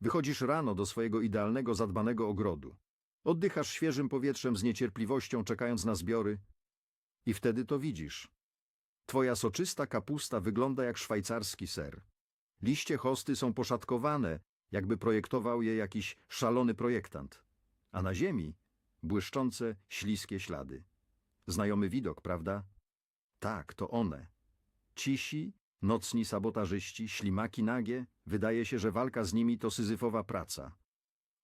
Wychodzisz rano do swojego idealnego, zadbanego ogrodu. Oddychasz świeżym powietrzem z niecierpliwością, czekając na zbiory. I wtedy to widzisz. Twoja soczysta kapusta wygląda jak szwajcarski ser. Liście hosty są poszatkowane, jakby projektował je jakiś szalony projektant. A na ziemi błyszczące, śliskie ślady. Znajomy widok, prawda? Tak, to one. Cisi, nocni sabotażyści, ślimaki nagie, wydaje się, że walka z nimi to syzyfowa praca.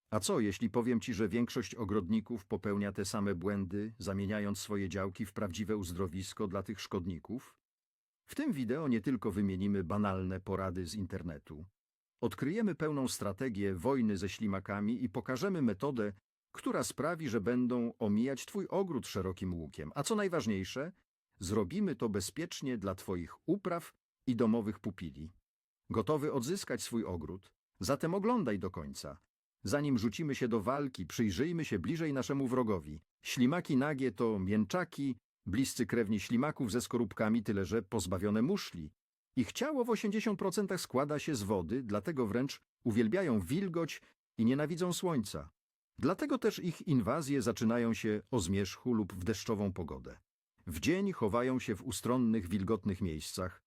A co, jeśli powiem ci, że większość ogrodników popełnia te same błędy, zamieniając swoje działki w prawdziwe uzdrowisko dla tych szkodników? W tym wideo nie tylko wymienimy banalne porady z internetu. Odkryjemy pełną strategię wojny ze ślimakami i pokażemy metodę, która sprawi, że będą omijać twój ogród szerokim łukiem. A co najważniejsze, zrobimy to bezpiecznie dla twoich upraw i domowych pupili. Gotowy odzyskać swój ogród? Zatem oglądaj do końca. Zanim rzucimy się do walki, przyjrzyjmy się bliżej naszemu wrogowi. Ślimaki nagie to mięczaki, bliscy krewni ślimaków ze skorupkami, tyle że pozbawione muszli. Ich ciało w 80% składa się z wody, dlatego wręcz uwielbiają wilgoć i nienawidzą słońca. Dlatego też ich inwazje zaczynają się o zmierzchu lub w deszczową pogodę. W dzień chowają się w ustronnych, wilgotnych miejscach.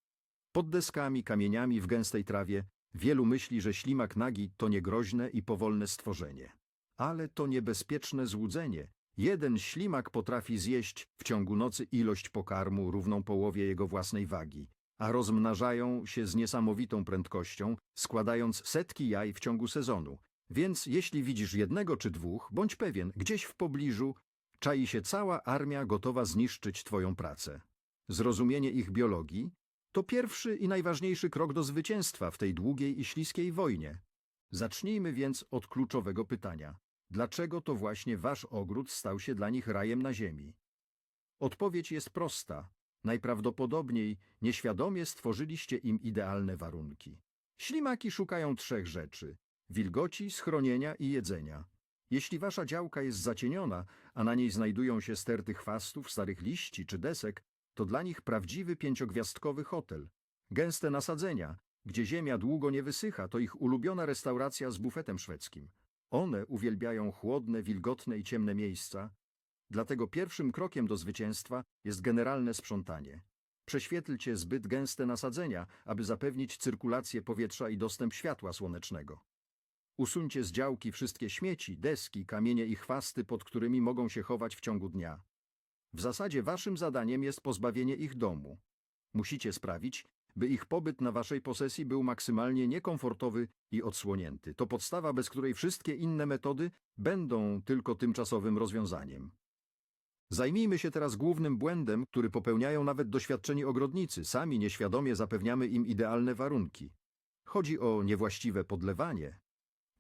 Pod deskami, kamieniami, w gęstej trawie. Wielu myśli, że ślimak nagi to niegroźne i powolne stworzenie. Ale to niebezpieczne złudzenie. Jeden ślimak potrafi zjeść w ciągu nocy ilość pokarmu równą połowie jego własnej wagi, a rozmnażają się z niesamowitą prędkością, składając setki jaj w ciągu sezonu. Więc jeśli widzisz jednego czy dwóch, bądź pewien, gdzieś w pobliżu czai się cała armia gotowa zniszczyć twoją pracę. Zrozumienie ich biologii to pierwszy i najważniejszy krok do zwycięstwa w tej długiej i śliskiej wojnie. Zacznijmy więc od kluczowego pytania. Dlaczego to właśnie wasz ogród stał się dla nich rajem na ziemi? Odpowiedź jest prosta. Najprawdopodobniej nieświadomie stworzyliście im idealne warunki. Ślimaki szukają trzech rzeczy – wilgoci, schronienia i jedzenia. Jeśli wasza działka jest zacieniona, a na niej znajdują się sterty chwastów, starych liści czy desek, to dla nich prawdziwy pięciogwiazdkowy hotel. Gęste nasadzenia, gdzie ziemia długo nie wysycha, to ich ulubiona restauracja z bufetem szwedzkim. One uwielbiają chłodne, wilgotne i ciemne miejsca, dlatego pierwszym krokiem do zwycięstwa jest generalne sprzątanie. Prześwietlcie zbyt gęste nasadzenia, aby zapewnić cyrkulację powietrza i dostęp światła słonecznego. Usuńcie z działki wszystkie śmieci, deski, kamienie i chwasty, pod którymi mogą się chować w ciągu dnia. W zasadzie waszym zadaniem jest pozbawienie ich domu. Musicie sprawić, by ich pobyt na waszej posesji był maksymalnie niekomfortowy i odsłonięty. To podstawa, bez której wszystkie inne metody będą tylko tymczasowym rozwiązaniem. Zajmijmy się teraz głównym błędem, który popełniają nawet doświadczeni ogrodnicy. Sami nieświadomie zapewniamy im idealne warunki. Chodzi o niewłaściwe podlewanie.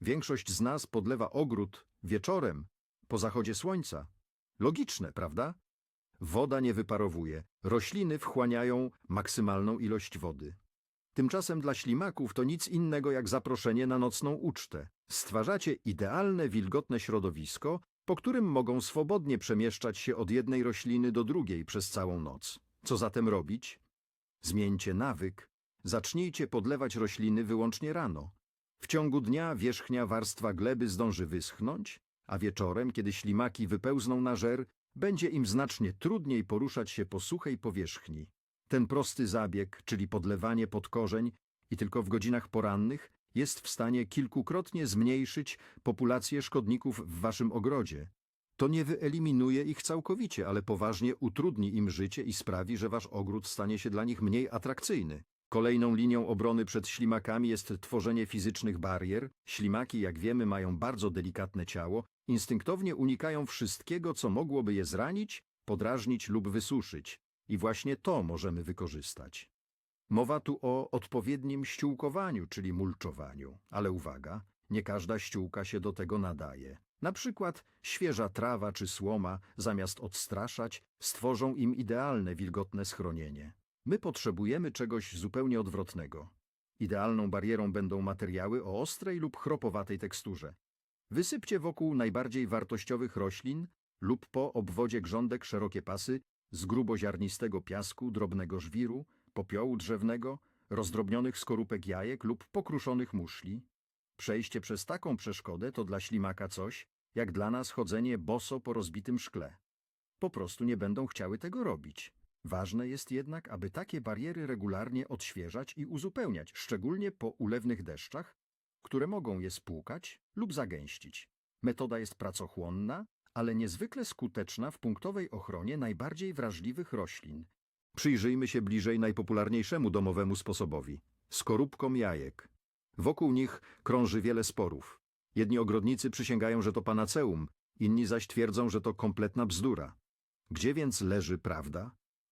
Większość z nas podlewa ogród wieczorem, po zachodzie słońca. Logiczne, prawda? Woda nie wyparowuje, rośliny wchłaniają maksymalną ilość wody. Tymczasem dla ślimaków to nic innego jak zaproszenie na nocną ucztę. Stwarzacie idealne, wilgotne środowisko, po którym mogą swobodnie przemieszczać się od jednej rośliny do drugiej przez całą noc. Co zatem robić? Zmieńcie nawyk. Zacznijcie podlewać rośliny wyłącznie rano. W ciągu dnia wierzchnia warstwa gleby zdąży wyschnąć, a wieczorem, kiedy ślimaki wypełzną na żer, będzie im znacznie trudniej poruszać się po suchej powierzchni. Ten prosty zabieg, czyli podlewanie pod korzeń i tylko w godzinach porannych, jest w stanie kilkukrotnie zmniejszyć populację szkodników w waszym ogrodzie. To nie wyeliminuje ich całkowicie, ale poważnie utrudni im życie i sprawi, że wasz ogród stanie się dla nich mniej atrakcyjny. Kolejną linią obrony przed ślimakami jest tworzenie fizycznych barier. Ślimaki, jak wiemy, mają bardzo delikatne ciało, instynktownie unikają wszystkiego, co mogłoby je zranić, podrażnić lub wysuszyć. I właśnie to możemy wykorzystać. Mowa tu o odpowiednim ściółkowaniu, czyli mulczowaniu. Ale uwaga, nie każda ściółka się do tego nadaje. Na przykład świeża trawa czy słoma, zamiast odstraszać, stworzą im idealne wilgotne schronienie. My potrzebujemy czegoś zupełnie odwrotnego. Idealną barierą będą materiały o ostrej lub chropowatej teksturze. Wysypcie wokół najbardziej wartościowych roślin lub po obwodzie grządek szerokie pasy z gruboziarnistego piasku, drobnego żwiru, popiołu drzewnego, rozdrobnionych skorupek jajek lub pokruszonych muszli. Przejście przez taką przeszkodę to dla ślimaka coś, jak dla nas chodzenie boso po rozbitym szkle. Po prostu nie będą chciały tego robić. Ważne jest jednak, aby takie bariery regularnie odświeżać i uzupełniać, szczególnie po ulewnych deszczach, które mogą je spłukać lub zagęścić. Metoda jest pracochłonna, ale niezwykle skuteczna w punktowej ochronie najbardziej wrażliwych roślin. Przyjrzyjmy się bliżej najpopularniejszemu domowemu sposobowi skorupkom jajek. Wokół nich krąży wiele sporów. Jedni ogrodnicy przysięgają, że to panaceum, inni zaś twierdzą, że to kompletna bzdura. Gdzie więc leży prawda?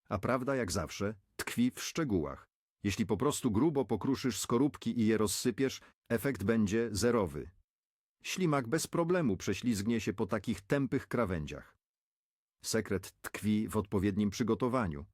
A prawda, jak zawsze, tkwi w szczegółach. Jeśli po prostu grubo pokruszysz skorupki i je rozsypiesz, efekt będzie zerowy. Ślimak bez problemu prześlizgnie się po takich tępych krawędziach. Sekret tkwi w odpowiednim przygotowaniu.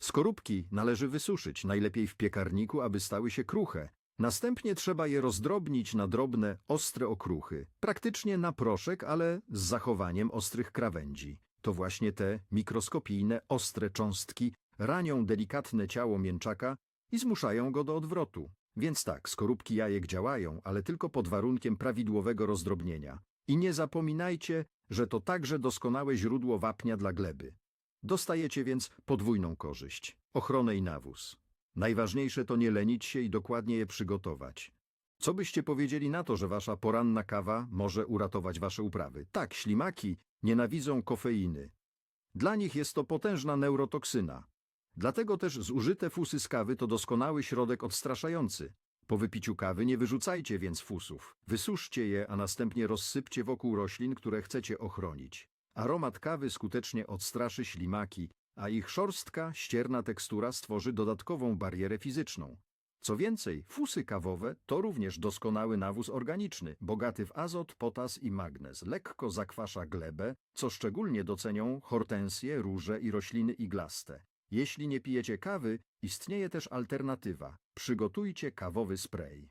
Skorupki należy wysuszyć, najlepiej w piekarniku, aby stały się kruche. Następnie trzeba je rozdrobnić na drobne, ostre okruchy, praktycznie na proszek, ale z zachowaniem ostrych krawędzi. To właśnie te mikroskopijne, ostre cząstki ranią delikatne ciało mięczaka i zmuszają go do odwrotu. Więc tak, skorupki jajek działają, ale tylko pod warunkiem prawidłowego rozdrobnienia. I nie zapominajcie, że to także doskonałe źródło wapnia dla gleby. Dostajecie więc podwójną korzyść – ochronę i nawóz. Najważniejsze to nie lenić się i dokładnie je przygotować. Co byście powiedzieli na to, że wasza poranna kawa może uratować wasze uprawy? Tak, ślimaki nienawidzą kofeiny. Dla nich jest to potężna neurotoksyna. Dlatego też zużyte fusy z kawy to doskonały środek odstraszający. Po wypiciu kawy nie wyrzucajcie więc fusów. Wysuszcie je, a następnie rozsypcie wokół roślin, które chcecie ochronić. Aromat kawy skutecznie odstraszy ślimaki, a ich szorstka, ścierna tekstura stworzy dodatkową barierę fizyczną. Co więcej, fusy kawowe to również doskonały nawóz organiczny, bogaty w azot, potas i magnez. Lekko zakwasza glebę, co szczególnie docenią hortensje, róże i rośliny iglaste. Jeśli nie pijecie kawy, istnieje też alternatywa. Przygotujcie kawowy spray.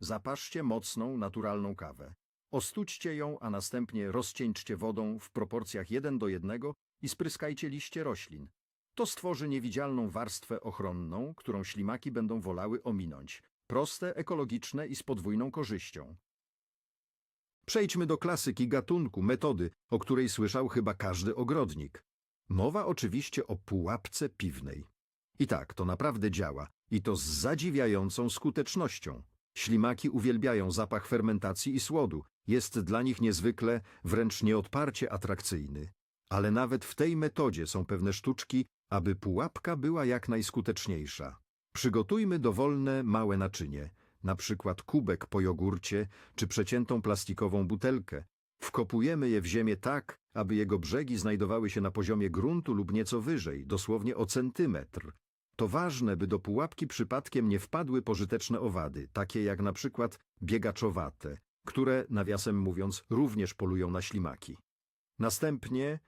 Zapaszcie mocną, naturalną kawę. Ostudźcie ją, a następnie rozcieńczcie wodą w proporcjach 1 do 1 i spryskajcie liście roślin. To stworzy niewidzialną warstwę ochronną, którą ślimaki będą wolały ominąć. Proste, ekologiczne i z podwójną korzyścią. Przejdźmy do klasyki gatunku, metody, o której słyszał chyba każdy ogrodnik. Mowa oczywiście o pułapce piwnej. I tak, to naprawdę działa, i to z zadziwiającą skutecznością. Ślimaki uwielbiają zapach fermentacji i słodu. Jest dla nich niezwykle, wręcz nieodparcie atrakcyjny. Ale nawet w tej metodzie są pewne sztuczki, aby pułapka była jak najskuteczniejsza. Przygotujmy dowolne małe naczynie, na przykład kubek po jogurcie czy przeciętą plastikową butelkę. Wkopujemy je w ziemię tak, aby jego brzegi znajdowały się na poziomie gruntu lub nieco wyżej, dosłownie o centymetr. To ważne, by do pułapki przypadkiem nie wpadły pożyteczne owady, takie jak na przykład biegaczowate, które, nawiasem mówiąc, również polują na ślimaki. Następnie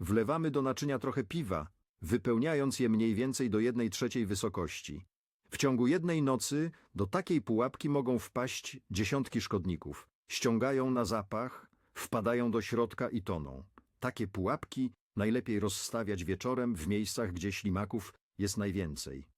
wlewamy do naczynia trochę piwa, wypełniając je mniej więcej do jednej trzeciej wysokości. W ciągu jednej nocy do takiej pułapki mogą wpaść dziesiątki szkodników. Ściągają na zapach, wpadają do środka i toną. Takie pułapki najlepiej rozstawiać wieczorem w miejscach, gdzie ślimaków jest najwięcej.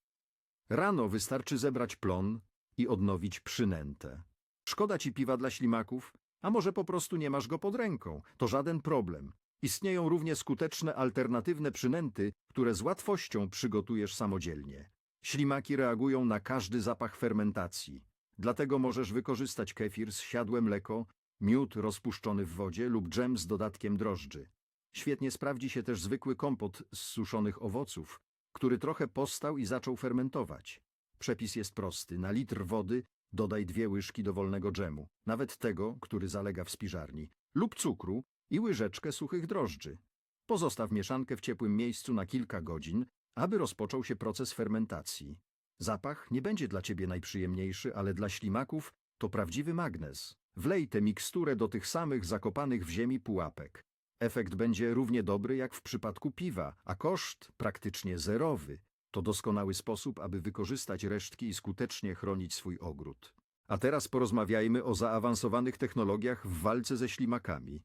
Rano wystarczy zebrać plon i odnowić przynętę. Szkoda ci piwa dla ślimaków, a może po prostu nie masz go pod ręką. To żaden problem. Istnieją równie skuteczne alternatywne przynęty, które z łatwością przygotujesz samodzielnie. Ślimaki reagują na każdy zapach fermentacji. Dlatego możesz wykorzystać kefir, zsiadłe mleko, miód rozpuszczony w wodzie lub dżem z dodatkiem drożdży. Świetnie sprawdzi się też zwykły kompot z suszonych owoców, który trochę postał i zaczął fermentować. Przepis jest prosty. Na litr wody dodaj dwie łyżki dowolnego dżemu, nawet tego, który zalega w spiżarni, lub cukru i łyżeczkę suchych drożdży. Pozostaw mieszankę w ciepłym miejscu na kilka godzin, aby rozpoczął się proces fermentacji. Zapach nie będzie dla ciebie najprzyjemniejszy, ale dla ślimaków to prawdziwy magnes. Wlej tę miksturę do tych samych zakopanych w ziemi pułapek. Efekt będzie równie dobry jak w przypadku piwa, a koszt praktycznie zerowy. To doskonały sposób, aby wykorzystać resztki i skutecznie chronić swój ogród. A teraz porozmawiajmy o zaawansowanych technologiach w walce ze ślimakami.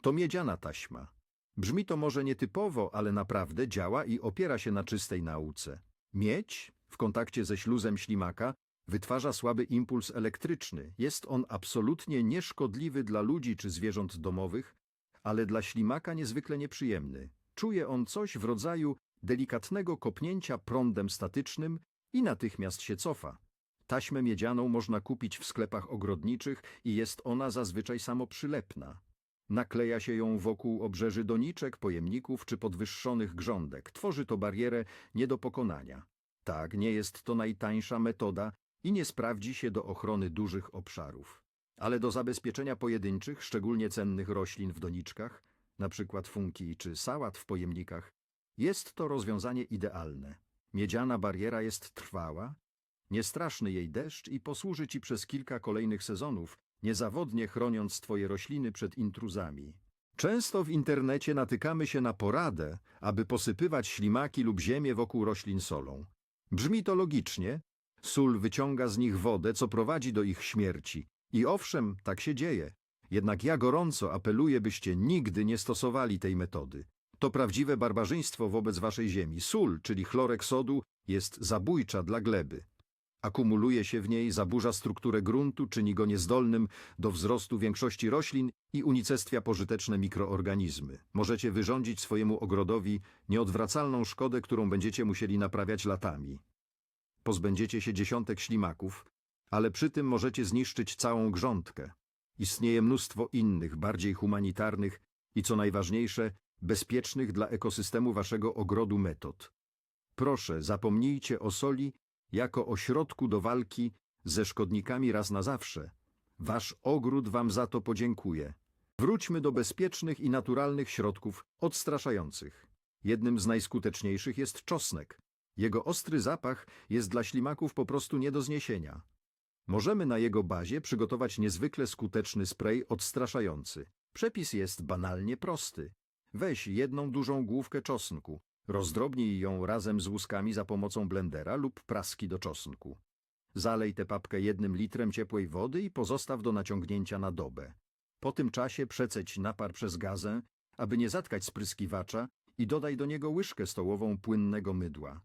To miedziana taśma. Brzmi to może nietypowo, ale naprawdę działa i opiera się na czystej nauce. Miedź w kontakcie ze śluzem ślimaka Wytwarza słaby impuls elektryczny. Jest on absolutnie nieszkodliwy dla ludzi czy zwierząt domowych, ale dla ślimaka niezwykle nieprzyjemny. Czuje on coś w rodzaju delikatnego kopnięcia prądem statycznym i natychmiast się cofa. Taśmę miedzianą można kupić w sklepach ogrodniczych i jest ona zazwyczaj samoprzylepna. Nakleja się ją wokół obrzeży doniczek, pojemników czy podwyższonych grządek. Tworzy to barierę nie do pokonania. Tak, nie jest to najtańsza metoda i nie sprawdzi się do ochrony dużych obszarów. Ale do zabezpieczenia pojedynczych, szczególnie cennych roślin w doniczkach, przykład funki czy sałat w pojemnikach, jest to rozwiązanie idealne. Miedziana bariera jest trwała, niestraszny jej deszcz i posłuży ci przez kilka kolejnych sezonów, niezawodnie chroniąc twoje rośliny przed intruzami. Często w internecie natykamy się na poradę, aby posypywać ślimaki lub ziemię wokół roślin solą. Brzmi to logicznie. Sól wyciąga z nich wodę, co prowadzi do ich śmierci. I owszem, tak się dzieje. Jednak ja gorąco apeluję, byście nigdy nie stosowali tej metody. To prawdziwe barbarzyństwo wobec waszej ziemi. Sól, czyli chlorek sodu, jest zabójcza dla gleby. Akumuluje się w niej, zaburza strukturę gruntu, czyni go niezdolnym do wzrostu większości roślin i unicestwia pożyteczne mikroorganizmy. Możecie wyrządzić swojemu ogrodowi nieodwracalną szkodę, którą będziecie musieli naprawiać latami. Pozbędziecie się dziesiątek ślimaków, ale przy tym możecie zniszczyć całą grządkę. Istnieje mnóstwo innych, bardziej humanitarnych i co najważniejsze, bezpiecznych dla ekosystemu waszego ogrodu metod. Proszę, zapomnijcie o soli jako o środku do walki ze szkodnikami raz na zawsze. Wasz ogród wam za to podziękuje. Wróćmy do bezpiecznych i naturalnych środków odstraszających. Jednym z najskuteczniejszych jest czosnek. Jego ostry zapach jest dla ślimaków po prostu nie do zniesienia. Możemy na jego bazie przygotować niezwykle skuteczny spray odstraszający. Przepis jest banalnie prosty. Weź jedną dużą główkę czosnku, rozdrobnij ją razem z łuskami za pomocą blendera lub praski do czosnku. Zalej tę papkę jednym litrem ciepłej wody i pozostaw do naciągnięcia na dobę. Po tym czasie przeceć napar przez gazę, aby nie zatkać spryskiwacza i dodaj do niego łyżkę stołową płynnego mydła.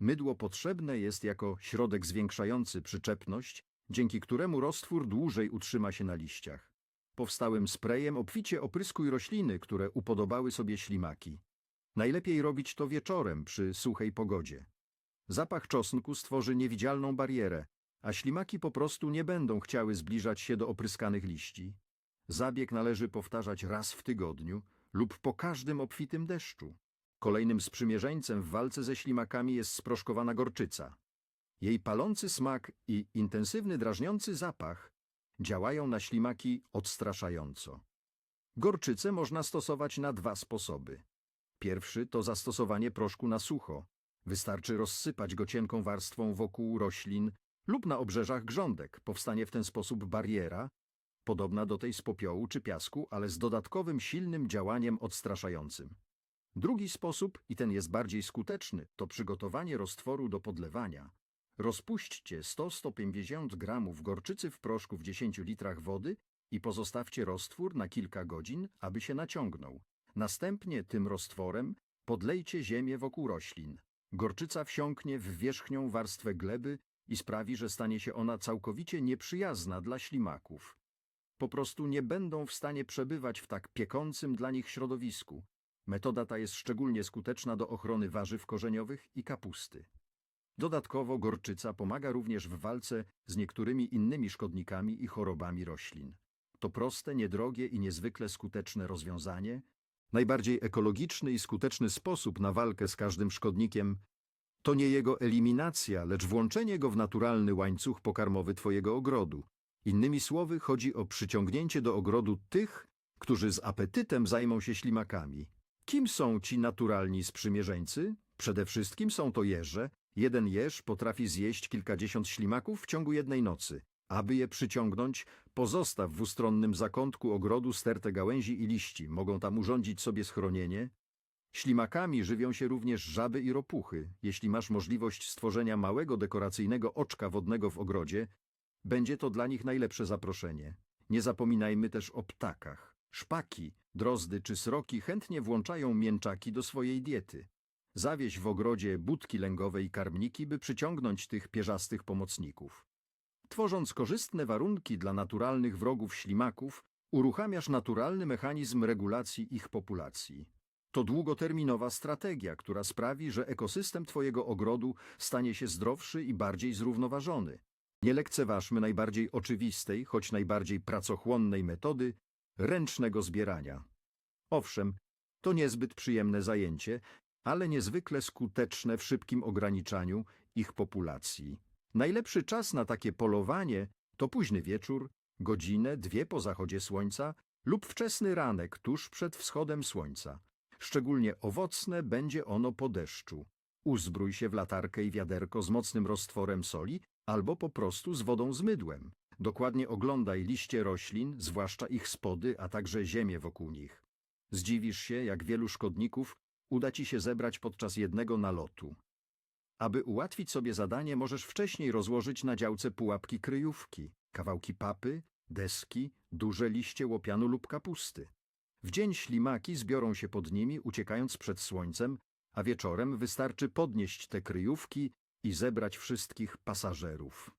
Mydło potrzebne jest jako środek zwiększający przyczepność, dzięki któremu roztwór dłużej utrzyma się na liściach. Powstałym sprayem obficie opryskuj rośliny, które upodobały sobie ślimaki. Najlepiej robić to wieczorem przy suchej pogodzie. Zapach czosnku stworzy niewidzialną barierę, a ślimaki po prostu nie będą chciały zbliżać się do opryskanych liści. Zabieg należy powtarzać raz w tygodniu lub po każdym obfitym deszczu. Kolejnym sprzymierzeńcem w walce ze ślimakami jest sproszkowana gorczyca. Jej palący smak i intensywny drażniący zapach działają na ślimaki odstraszająco. Gorczycę można stosować na dwa sposoby. Pierwszy to zastosowanie proszku na sucho. Wystarczy rozsypać go cienką warstwą wokół roślin lub na obrzeżach grządek. Powstanie w ten sposób bariera, podobna do tej z popiołu czy piasku, ale z dodatkowym silnym działaniem odstraszającym. Drugi sposób, i ten jest bardziej skuteczny, to przygotowanie roztworu do podlewania. Rozpuśćcie 100-150 gramów gorczycy w proszku w 10 litrach wody i pozostawcie roztwór na kilka godzin, aby się naciągnął. Następnie tym roztworem podlejcie ziemię wokół roślin. Gorczyca wsiąknie w wierzchnią warstwę gleby i sprawi, że stanie się ona całkowicie nieprzyjazna dla ślimaków. Po prostu nie będą w stanie przebywać w tak piekącym dla nich środowisku. Metoda ta jest szczególnie skuteczna do ochrony warzyw korzeniowych i kapusty. Dodatkowo gorczyca pomaga również w walce z niektórymi innymi szkodnikami i chorobami roślin. To proste, niedrogie i niezwykle skuteczne rozwiązanie, najbardziej ekologiczny i skuteczny sposób na walkę z każdym szkodnikiem to nie jego eliminacja, lecz włączenie go w naturalny łańcuch pokarmowy twojego ogrodu. Innymi słowy, chodzi o przyciągnięcie do ogrodu tych, którzy z apetytem zajmą się ślimakami. Kim są ci naturalni sprzymierzeńcy? Przede wszystkim są to jeże. Jeden jeż potrafi zjeść kilkadziesiąt ślimaków w ciągu jednej nocy. Aby je przyciągnąć, pozostaw w ustronnym zakątku ogrodu stertę gałęzi i liści. Mogą tam urządzić sobie schronienie. Ślimakami żywią się również żaby i ropuchy. Jeśli masz możliwość stworzenia małego dekoracyjnego oczka wodnego w ogrodzie, będzie to dla nich najlepsze zaproszenie. Nie zapominajmy też o ptakach. Szpaki, drozdy czy sroki chętnie włączają mięczaki do swojej diety. Zawieź w ogrodzie budki lęgowe i karmniki, by przyciągnąć tych pierzastych pomocników. Tworząc korzystne warunki dla naturalnych wrogów ślimaków, uruchamiasz naturalny mechanizm regulacji ich populacji. To długoterminowa strategia, która sprawi, że ekosystem Twojego ogrodu stanie się zdrowszy i bardziej zrównoważony. Nie lekceważmy najbardziej oczywistej, choć najbardziej pracochłonnej metody ręcznego zbierania. Owszem, to niezbyt przyjemne zajęcie, ale niezwykle skuteczne w szybkim ograniczaniu ich populacji. Najlepszy czas na takie polowanie to późny wieczór, godzinę, dwie po zachodzie słońca lub wczesny ranek tuż przed wschodem słońca. Szczególnie owocne będzie ono po deszczu. Uzbrój się w latarkę i wiaderko z mocnym roztworem soli albo po prostu z wodą z mydłem. Dokładnie oglądaj liście roślin, zwłaszcza ich spody, a także ziemię wokół nich. Zdziwisz się, jak wielu szkodników uda ci się zebrać podczas jednego nalotu. Aby ułatwić sobie zadanie, możesz wcześniej rozłożyć na działce pułapki kryjówki, kawałki papy, deski, duże liście łopianu lub kapusty. W dzień ślimaki zbiorą się pod nimi, uciekając przed słońcem, a wieczorem wystarczy podnieść te kryjówki i zebrać wszystkich pasażerów.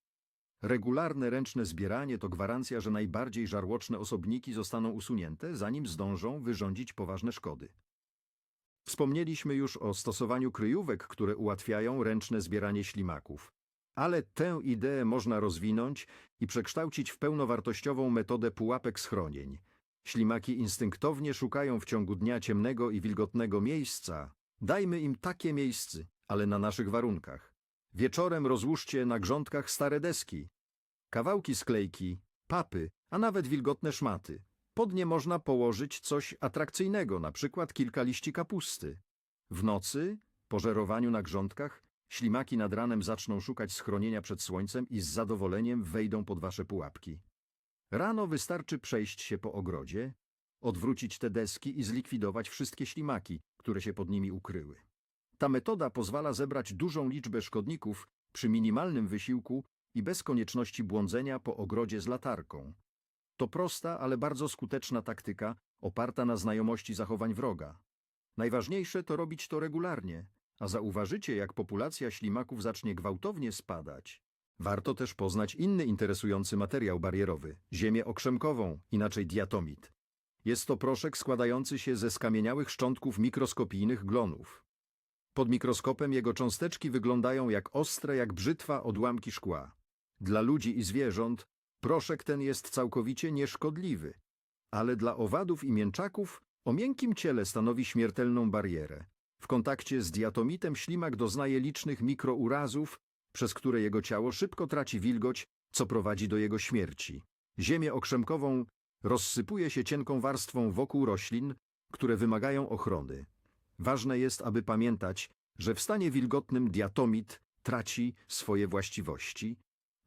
Regularne ręczne zbieranie to gwarancja, że najbardziej żarłoczne osobniki zostaną usunięte, zanim zdążą wyrządzić poważne szkody. Wspomnieliśmy już o stosowaniu kryjówek, które ułatwiają ręczne zbieranie ślimaków. Ale tę ideę można rozwinąć i przekształcić w pełnowartościową metodę pułapek schronień. Ślimaki instynktownie szukają w ciągu dnia ciemnego i wilgotnego miejsca. Dajmy im takie miejsce, ale na naszych warunkach. Wieczorem rozłóżcie na grządkach stare deski, kawałki sklejki, papy, a nawet wilgotne szmaty. Pod nie można położyć coś atrakcyjnego, na przykład kilka liści kapusty. W nocy, po żerowaniu na grządkach, ślimaki nad ranem zaczną szukać schronienia przed słońcem i z zadowoleniem wejdą pod wasze pułapki. Rano wystarczy przejść się po ogrodzie, odwrócić te deski i zlikwidować wszystkie ślimaki, które się pod nimi ukryły. Ta metoda pozwala zebrać dużą liczbę szkodników przy minimalnym wysiłku i bez konieczności błądzenia po ogrodzie z latarką. To prosta, ale bardzo skuteczna taktyka, oparta na znajomości zachowań wroga. Najważniejsze to robić to regularnie, a zauważycie, jak populacja ślimaków zacznie gwałtownie spadać. Warto też poznać inny interesujący materiał barierowy ziemię okrzemkową, inaczej diatomit. Jest to proszek składający się ze skamieniałych szczątków mikroskopijnych glonów. Pod mikroskopem jego cząsteczki wyglądają jak ostre, jak brzytwa odłamki szkła. Dla ludzi i zwierząt proszek ten jest całkowicie nieszkodliwy, ale dla owadów i mięczaków o miękkim ciele stanowi śmiertelną barierę. W kontakcie z diatomitem ślimak doznaje licznych mikrourazów, przez które jego ciało szybko traci wilgoć, co prowadzi do jego śmierci. Ziemię okrzemkową rozsypuje się cienką warstwą wokół roślin, które wymagają ochrony. Ważne jest, aby pamiętać, że w stanie wilgotnym diatomit traci swoje właściwości,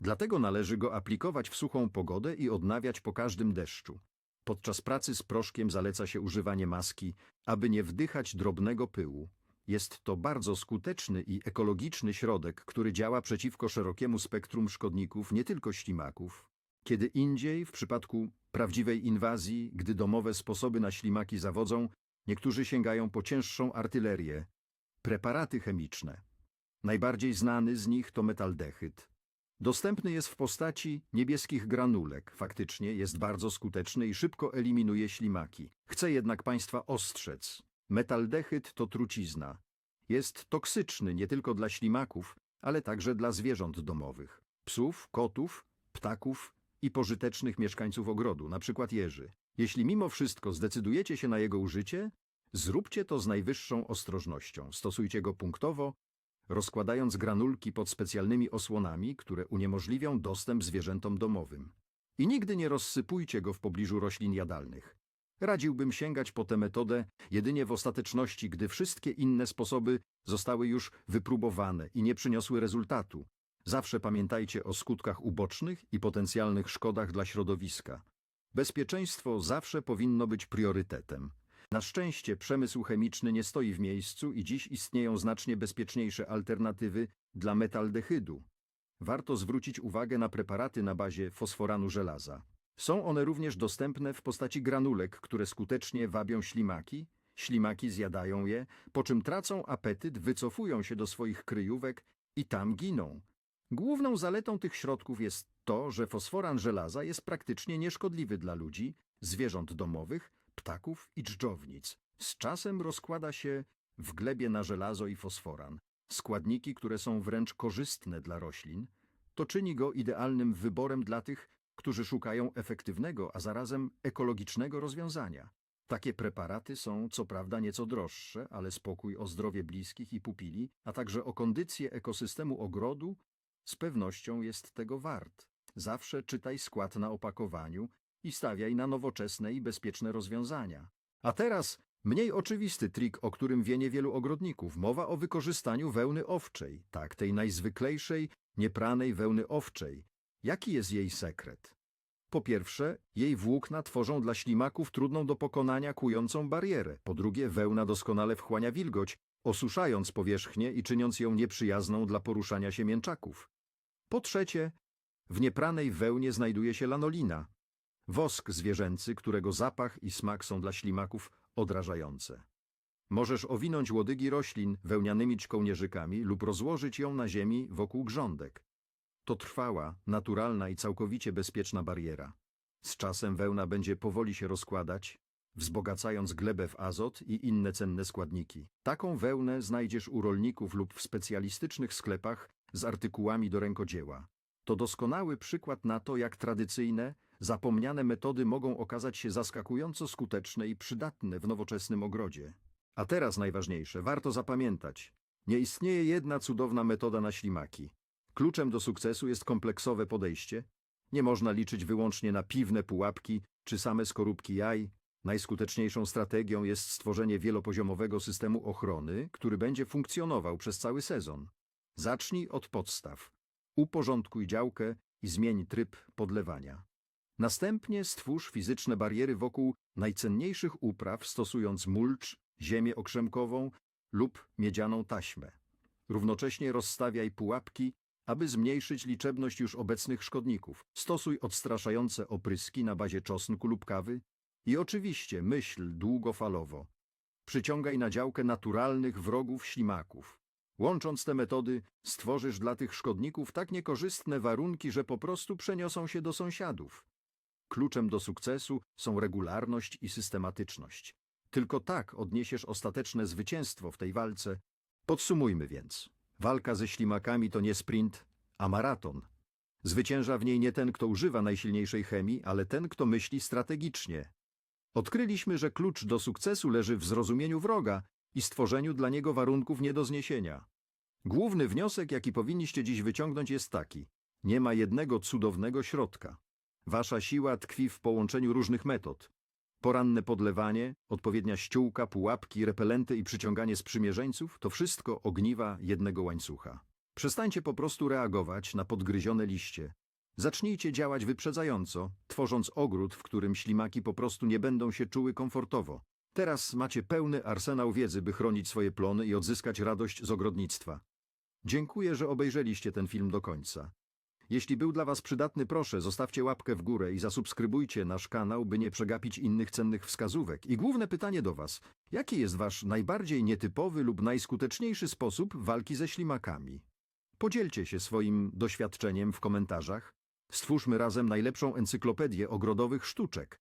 dlatego należy go aplikować w suchą pogodę i odnawiać po każdym deszczu. Podczas pracy z proszkiem zaleca się używanie maski, aby nie wdychać drobnego pyłu. Jest to bardzo skuteczny i ekologiczny środek, który działa przeciwko szerokiemu spektrum szkodników, nie tylko ślimaków. Kiedy indziej, w przypadku prawdziwej inwazji, gdy domowe sposoby na ślimaki zawodzą, niektórzy sięgają po cięższą artylerię, preparaty chemiczne. Najbardziej znany z nich to metaldechyd. Dostępny jest w postaci niebieskich granulek. Faktycznie jest bardzo skuteczny i szybko eliminuje ślimaki. Chcę jednak Państwa ostrzec. Metaldechyd to trucizna. Jest toksyczny nie tylko dla ślimaków, ale także dla zwierząt domowych. Psów, kotów, ptaków i pożytecznych mieszkańców ogrodu, przykład jeży. Jeśli mimo wszystko zdecydujecie się na jego użycie, zróbcie to z najwyższą ostrożnością. Stosujcie go punktowo, rozkładając granulki pod specjalnymi osłonami, które uniemożliwią dostęp zwierzętom domowym. I nigdy nie rozsypujcie go w pobliżu roślin jadalnych. Radziłbym sięgać po tę metodę jedynie w ostateczności, gdy wszystkie inne sposoby zostały już wypróbowane i nie przyniosły rezultatu. Zawsze pamiętajcie o skutkach ubocznych i potencjalnych szkodach dla środowiska. Bezpieczeństwo zawsze powinno być priorytetem. Na szczęście przemysł chemiczny nie stoi w miejscu i dziś istnieją znacznie bezpieczniejsze alternatywy dla metaldehydu. Warto zwrócić uwagę na preparaty na bazie fosforanu żelaza. Są one również dostępne w postaci granulek, które skutecznie wabią ślimaki, ślimaki zjadają je, po czym tracą apetyt, wycofują się do swoich kryjówek i tam giną. Główną zaletą tych środków jest to, że fosforan żelaza jest praktycznie nieszkodliwy dla ludzi, zwierząt domowych, ptaków i dżdżownic. Z czasem rozkłada się w glebie na żelazo i fosforan, składniki, które są wręcz korzystne dla roślin. To czyni go idealnym wyborem dla tych, którzy szukają efektywnego, a zarazem ekologicznego rozwiązania. Takie preparaty są co prawda nieco droższe, ale spokój o zdrowie bliskich i pupili, a także o kondycję ekosystemu ogrodu z pewnością jest tego wart. Zawsze czytaj skład na opakowaniu i stawiaj na nowoczesne i bezpieczne rozwiązania. A teraz mniej oczywisty trik, o którym wie niewielu ogrodników. Mowa o wykorzystaniu wełny owczej, tak, tej najzwyklejszej, niepranej wełny owczej. Jaki jest jej sekret? Po pierwsze, jej włókna tworzą dla ślimaków trudną do pokonania kującą barierę. Po drugie, wełna doskonale wchłania wilgoć, osuszając powierzchnię i czyniąc ją nieprzyjazną dla poruszania się mięczaków. Po trzecie, w niepranej wełnie znajduje się lanolina, wosk zwierzęcy, którego zapach i smak są dla ślimaków odrażające. Możesz owinąć łodygi roślin wełnianymi kołnierzykami lub rozłożyć ją na ziemi wokół grządek. To trwała, naturalna i całkowicie bezpieczna bariera. Z czasem wełna będzie powoli się rozkładać, wzbogacając glebę w azot i inne cenne składniki. Taką wełnę znajdziesz u rolników lub w specjalistycznych sklepach z artykułami do rękodzieła. To doskonały przykład na to, jak tradycyjne, zapomniane metody mogą okazać się zaskakująco skuteczne i przydatne w nowoczesnym ogrodzie. A teraz najważniejsze, warto zapamiętać. Nie istnieje jedna cudowna metoda na ślimaki. Kluczem do sukcesu jest kompleksowe podejście. Nie można liczyć wyłącznie na piwne pułapki czy same skorupki jaj. Najskuteczniejszą strategią jest stworzenie wielopoziomowego systemu ochrony, który będzie funkcjonował przez cały sezon. Zacznij od podstaw. Uporządkuj działkę i zmień tryb podlewania. Następnie stwórz fizyczne bariery wokół najcenniejszych upraw, stosując mulcz, ziemię okrzemkową lub miedzianą taśmę. Równocześnie rozstawiaj pułapki, aby zmniejszyć liczebność już obecnych szkodników. Stosuj odstraszające opryski na bazie czosnku lub kawy i oczywiście myśl długofalowo. Przyciągaj na działkę naturalnych wrogów ślimaków. Łącząc te metody, stworzysz dla tych szkodników tak niekorzystne warunki, że po prostu przeniosą się do sąsiadów. Kluczem do sukcesu są regularność i systematyczność. Tylko tak odniesiesz ostateczne zwycięstwo w tej walce. Podsumujmy więc. Walka ze ślimakami to nie sprint, a maraton. Zwycięża w niej nie ten, kto używa najsilniejszej chemii, ale ten, kto myśli strategicznie. Odkryliśmy, że klucz do sukcesu leży w zrozumieniu wroga i stworzeniu dla niego warunków nie do zniesienia. Główny wniosek, jaki powinniście dziś wyciągnąć, jest taki: nie ma jednego cudownego środka. Wasza siła tkwi w połączeniu różnych metod. Poranne podlewanie, odpowiednia ściółka, pułapki, repelenty i przyciąganie sprzymierzeńców to wszystko ogniwa jednego łańcucha. Przestańcie po prostu reagować na podgryzione liście. Zacznijcie działać wyprzedzająco, tworząc ogród, w którym ślimaki po prostu nie będą się czuły komfortowo. Teraz macie pełny arsenał wiedzy, by chronić swoje plony i odzyskać radość z ogrodnictwa. Dziękuję, że obejrzeliście ten film do końca. Jeśli był dla Was przydatny, proszę, zostawcie łapkę w górę i zasubskrybujcie nasz kanał, by nie przegapić innych cennych wskazówek. I główne pytanie do Was. Jaki jest Wasz najbardziej nietypowy lub najskuteczniejszy sposób walki ze ślimakami? Podzielcie się swoim doświadczeniem w komentarzach. Stwórzmy razem najlepszą encyklopedię ogrodowych sztuczek.